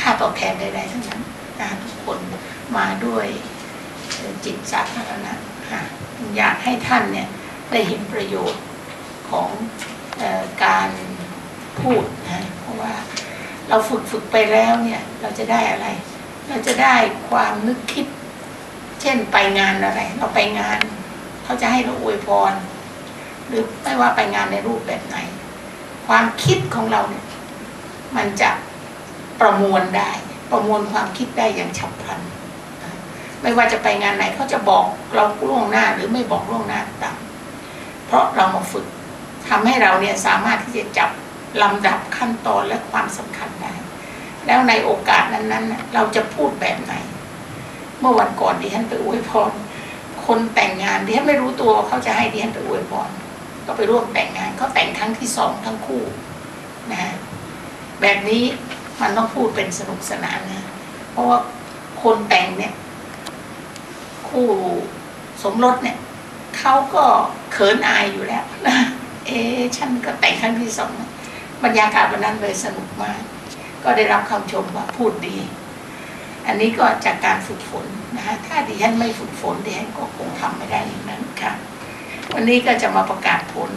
ค่าตอบแทนใดๆทั้งนั้นนะทุกคนมาด้วยจิตสาธารณะค่ะอยากให้ท่านเนี่ยได้เห็นประโยชน์ของอการพูดนะเพราะว่าเราฝึกฝึกไปแล้วเนี่ยเราจะได้อะไร เราจะได้ความนึกคิด เช่นไปงานอะไร เราไปงานเขาจะให้เราอวยพร หรือไม่ว่าไปงานในรูปแบบไหน ความคิดของเราเนี่ย มันจะประมวลได้ ประมวลความคิดได้อย่างฉับพลัน ไม่ว่าจะไปงานไหนเขาจะบอกเราล่วงหน้าหรือไม่บอกล่วงหน้าตามเพราะเรามาฝึกทำให้เราเนี่ยสามารถที่จะจับลำดับขั้นตอนและความสำคัญได้ แล้วในโอกาสนั้นๆ เราจะพูดแบบไหน เมื่อวันก่อนดิฉันไปอวยพรคนแต่งงานดิฉันไม่รู้ตัวเขาจะให้ดิฉันไปอวยพรก็ไปร่วมแต่งงานเขาแต่งครั้งที่สองทั้งคู่นะฮะ แบบนี้มันต้องพูดเป็นสนุกสนานนะ เพราะว่าคนแต่งเนี่ย คู่สมรสเนี่ยเขาก็เขินอายอยู่แล้วนะเอ๊ฉันก็แต่งครั้งที่สองบรรยากาศวันนั้นเลยสนุกมาก ก็ได้รับคำชมว่าพูดดี อันนี้ก็จากการฝึกฝนนะฮะถ้าดิฉันไม่ฝึกฝนดิฉันก็คงทำไม่ได้อย่างนั้นค่ะ วันนี้ก็จะมาประกาศผล